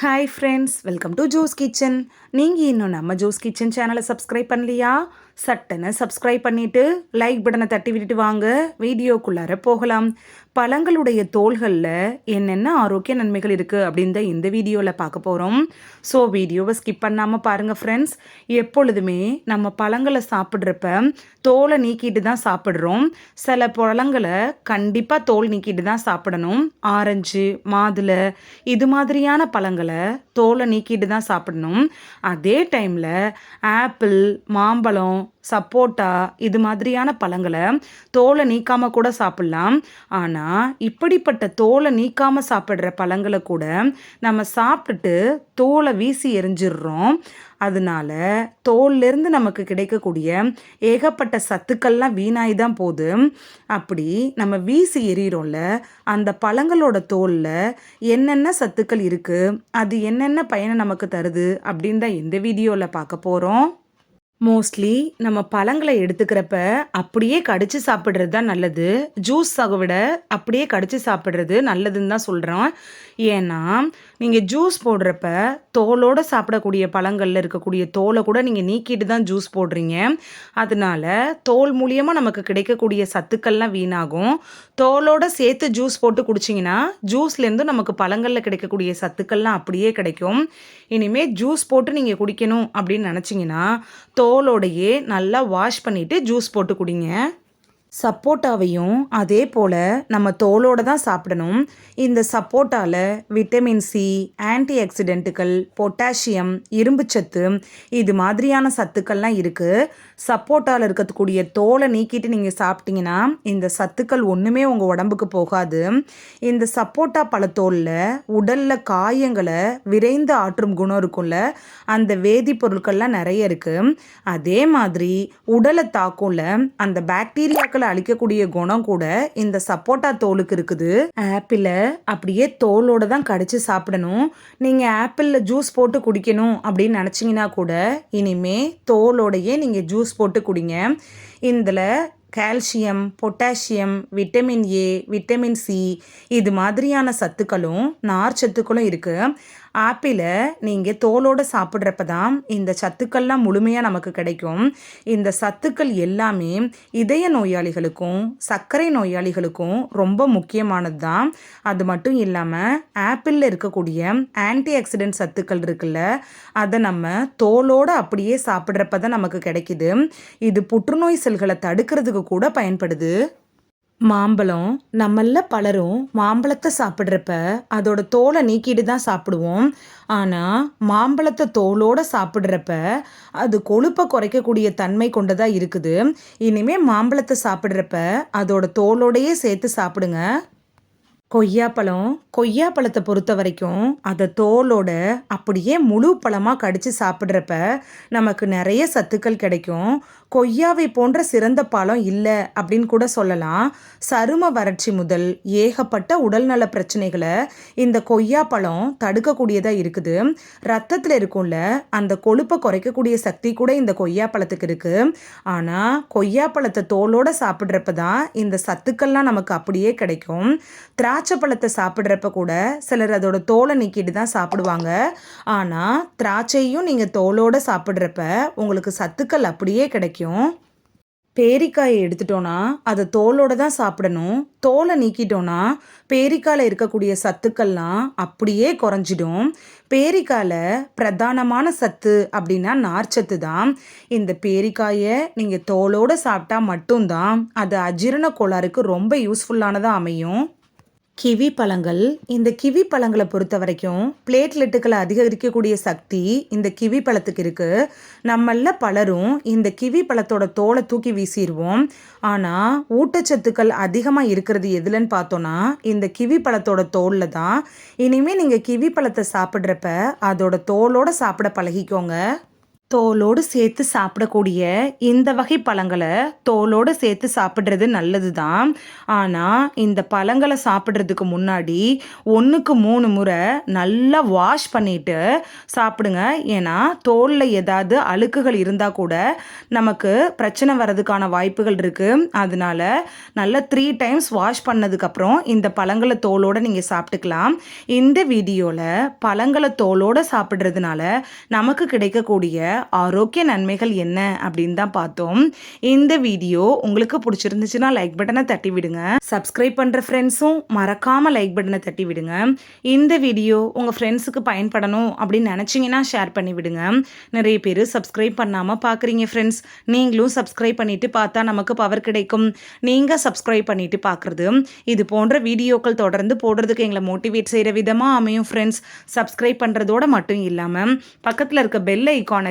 Hi friends welcome to Jo's kitchen நீங்கள் இன்னும் நம்ம ஜோஸ் கிச்சன் சேனலை சப்ஸ்கிரைப் பண்ணலையா? சட்டனை சப்ஸ்கிரைப் பண்ணிவிட்டு லைக் பட்டனை தட்டி விட்டுட்டு வாங்க. வீடியோக்குள்ளார போகலாம். பழங்களுடைய தோள்களில் என்னென்ன ஆரோக்கிய நன்மைகள் இருக்குது அப்படின்னு தான் இந்த வீடியோவில் பார்க்க போகிறோம் ஸோ வீடியோவை ஸ்கிப் பண்ணாமல் பாருங்கள் ஃப்ரெண்ட்ஸ் எப்பொழுதுமே நம்ம பழங்களை சாப்பிட்றப்ப தோலை நீக்கிட்டு தான் சாப்பிட்றோம். சில பழங்களை கண்டிப்பாக தோல் நீக்கிட்டு தான் சாப்பிடணும். ஆரஞ்சு மாதுளை இது மாதிரியான பழங்களை தோலை நீக்கிட்டு தான் சாப்பிடணும். அதே டைமில் ஆப்பிள் மாம்பழம் சப்போட்டா இது மாதிரியான பழங்களை தோலை நீக்காமல் கூட சாப்பிட்லாம். ஆனால் இப்படிப்பட்ட தோலை நீக்காமல் சாப்பிட்ற பழங்களை கூட நம்ம சாப்பிட்டுட்டு தோலை வீசி எரிஞ்சிடுறோம். அதனால தோல்லேருந்து நமக்கு கிடைக்கக்கூடிய ஏகப்பட்ட சத்துக்கள்லாம் வீணாகி தான் போகுது. அப்படி நம்ம வீசி எறிகிறோம்ல அந்த பழங்களோட தோலில் என்னென்ன சத்துக்கள் இருக்குது அது என்னென்ன பயனை நமக்கு தருது அப்படின்னு தான் இந்த வீடியோவில் பார்க்க போகிறோம் மோஸ்ட்லி நம்ம பழங்களை எடுத்துக்கிறப்ப அப்படியே கடிச்சு சாப்பிட்றது தான் நல்லது. ஜூஸ் சகவிட அப்படியே கடிச்சு சாப்பிட்றது நல்லதுன்னு தான் சொல்கிறோம் ஏன்னா நீங்கள் ஜூஸ் போடுறப்ப தோலோடு சாப்பிடக்கூடிய பழங்களில் இருக்கக்கூடிய தோலை கூட நீங்கள் நீக்கிட்டு தான் ஜூஸ் போடுறீங்க. அதனால தோல் மூலியமாக நமக்கு கிடைக்கக்கூடிய சத்துக்கள்லாம் வீணாகும். தோலோடு சேர்த்து ஜூஸ் போட்டு குடிச்சிங்கன்னா ஜூஸ்லேருந்து நமக்கு பழங்களில் கிடைக்கக்கூடிய சத்துக்கள்லாம் அப்படியே கிடைக்கும். இனிமேல் ஜூஸ் போட்டு நீங்கள் குடிக்கணும் அப்படின்னு நினச்சிங்கன்னா தோலோடையே நல்லா வாஷ் பண்ணிவிட்டு ஜூஸ் போட்டு குடிங்க. சப்போட்டாவையும் அதே போல் நம்ம தோலோடு தான் சாப்பிடணும். இந்த சப்போட்டாவில் விட்டமின் சி ஆன்டி ஆக்சிடென்ட்டுகள் பொட்டாசியம் இரும்புச்சத்து இது மாதிரியான சத்துக்கள்லாம் இருக்குது சப்போட்டாவில் இருக்கக்கூடிய தோலை நீக்கிட்டு நீங்கள் சாப்பிட்டீங்கன்னா இந்த சத்துக்கள் ஒன்றுமே உங்கள் உடம்புக்கு போகாது. இந்த சப்போட்டா பழத்தோலில் உடலில் காயங்களை விரைந்து ஆற்றும் குணம் இருக்கும்ல அந்த வேதிப்பொருட்கள்லாம் நிறைய இருக்குது அதே மாதிரி உடலை தாக்கும்ல அந்த பாக்டீரியாக்கள் நோய்களை அழிக்கக்கூடிய குணம் கூட இந்த சப்போட்டா தோலுக்கு இருக்குது. ஆப்பிளை அப்படியே தோலோட தான் கடிச்சு சாப்பிடணும். நீங்கள் ஆப்பிளில் ஜூஸ் போட்டு குடிக்கணும் அப்படின்னு நினச்சிங்கன்னா கூட இனிமே தோலோடையே நீங்கள் ஜூஸ் போட்டு குடிங்க. இதில் calcium potassium vitamin A vitamin C இது மாதிரியான சத்துக்களும் நார் சத்துக்களும் இருக்குது ஆப்பிளை நீங்கள் தோலோடு சாப்பிட்றப்ப தான் இந்த சத்துக்கள்லாம் முழுமையாக நமக்கு கிடைக்கும். இந்த சத்துக்கள் எல்லாமே இதய நோயாளிகளுக்கும் சர்க்கரை நோயாளிகளுக்கும் ரொம்ப முக்கியமானது தான் அது மட்டும் இல்லாமல் ஆப்பிளில் இருக்கக்கூடிய ஆன்டி ஆக்சிடென்ட் சத்துக்கள் இருக்குல்ல அதை நம்ம தோலோடு அப்படியே சாப்பிட்றப்ப தான் நமக்கு கிடைக்குது. இது புற்றுநோய் செல்களை தடுக்கிறதுக்கு கூட பயன்படுது. மாம்பழம் நம்மள பலரும் மாம்பழத்தை சாப்பிட்றப்ப அதோட தோலை நீக்கிட்டு தான் சாப்பிடுவோம். ஆனால் மாம்பழத்தை தோலோடு சாப்பிட்றப்ப அது கொழுப்பை குறைக்கக்கூடிய தன்மை கொண்டதாக இருக்குது. இனிமேல் மாம்பழத்தை சாப்பிட்றப்ப அதோட தோலோடையே சேர்த்து சாப்பிடுங்க. கொய்யாப்பழம் கொய்யாப்பழத்தை பொறுத்த வரைக்கும் அதை தோலோட அப்படியே முழு பழமாக கடித்து சாப்பிட்றப்ப நமக்கு நிறைய சத்துக்கள் கிடைக்கும். கொய்யாவை போன்ற சிறந்த பழம் இல்லை அப்படின்னு கூட சொல்லலாம். சரும வறட்சி முதல் ஏகப்பட்ட உடல்நல பிரச்சனைகளை இந்த கொய்யாப்பழம் தடுக்கக்கூடியதாக இருக்குது. ரத்தத்தில் இருக்கும்ல அந்த கொழுப்பை குறைக்கக்கூடிய சக்தி கூட இந்த கொய்யாப்பழத்துக்கு இருக்குது ஆனால் கொய்யாப்பழத்தை தோலோடு சாப்பிட்றப்ப தான் இந்த சத்துக்கள்லாம் நமக்கு அப்படியே கிடைக்கும். திரா திராட்சை பழத்தை சாப்பிட்றப்ப கூட சிலர் அதோட தோலை நீக்கிட்டு தான் சாப்பிடுவாங்க. ஆனால் திராட்சையும் நீங்கள் தோலோடு சாப்பிட்றப்ப உங்களுக்கு சத்துக்கள் அப்படியே கிடைக்கும். பேரிக்காயை எடுத்துட்டோன்னா அதை தோலோடு தான் சாப்பிடணும். தோலை நீக்கிட்டோன்னா பேரிக்காயில் இருக்கக்கூடிய சத்துக்கள்லாம் அப்படியே குறைஞ்சிடும். பேரிக்காயில் பிரதானமான சத்து அப்படின்னா நார்ச்சத்து தான். இந்த பேரிக்காயை நீங்கள் தோலோடு சாப்பிட்டா மட்டும்தான் அது அஜீரண கோளாறுக்கு ரொம்ப யூஸ்ஃபுல்லானதாக அமையும். கிவி பழங்கள். இந்த கிவி பழங்களை பொறுத்த வரைக்கும் பிளேட்லெட்டுகளை அதிகரிக்கக்கூடிய சக்தி இந்த கிவி பழத்துக்கு இருக்குது நம்மள பலரும் இந்த கிவி பழத்தோட தோலை தூக்கி வீசிடுவோம் ஆனால் ஊட்டச்சத்துக்கள் அதிகமாக இருக்கிறது எதுலன்னு பார்த்தோன்னா இந்த கிவி பழத்தோட தோலில் தான். இனிமேல் நீங்கள் கிவி பழத்தை சாப்பிட்றப்ப அதோட தோலோடு சாப்பிட பழகிக்கோங்க. தோலோடு சேர்த்து சாப்பிடக்கூடிய இந்த வகை பழங்களை தோலோடு சேர்த்து சாப்பிட்றது நல்லது தான் ஆனால் இந்த பழங்களை சாப்பிட்றதுக்கு முன்னாடி ஒன்றுக்கு மூணு முறை நல்லா வாஷ் பண்ணிட்டு சாப்பிடுங்க. ஏன்னா தோலில் ஏதாவது அழுக்குகள் இருந்தால் கூட நமக்கு பிரச்சனை வர்றதுக்கான வாய்ப்புகள் இருக்குது அதனால நல்லா த்ரீ டைம்ஸ் வாஷ் பண்ணதுக்கப்புறம் இந்த பழங்களை தோலோடு நீங்கள் சாப்பிட்டுக்கலாம். இந்த வீடியோவில் பழங்களை தோலோடு சாப்பிட்றதுனால நமக்கு கிடைக்கக்கூடிய ஆரோக்கிய நன்மைகள் என்ன அப்படின்னு தான் பார்த்தோம். இந்த வீடியோ உங்களுக்கு பிடிச்சிருந்துச்சுன்னா லைக் பட்டனை தட்டி விடுங்க. சப்ஸ்கிரைப் பண்ணுற ஃப்ரெண்ட்ஸும் மறக்காமல் லைக் பட்டனை தட்டி விடுங்க. இந்த வீடியோ உங்கள் ஃப்ரெண்ட்ஸுக்கு பயன்படணும் அப்படின்னு நினச்சிங்கன்னா ஷேர் பண்ணி விடுங்க. நிறைய பேர் சப்ஸ்கிரைப் பண்ணாமல் பார்க்குறீங்க ஃப்ரெண்ட்ஸ் நீங்களும் சப்ஸ்கிரைப் பண்ணிவிட்டு பார்த்தா நமக்கு பவர் கிடைக்கும். நீங்கள் சப்ஸ்கிரைப் பண்ணிவிட்டு பார்க்குறது இது போன்ற வீடியோக்கள் தொடர்ந்து போடுறதுக்கு எங்களை மோட்டிவேட் செய்கிற விதமாக அமையும் ஃப்ரெண்ட்ஸ் சப்ஸ்கிரைப் பண்ணுறதோட மட்டும் இல்லாமல் பக்கத்தில் இருக்க பெல் ஐக்கானை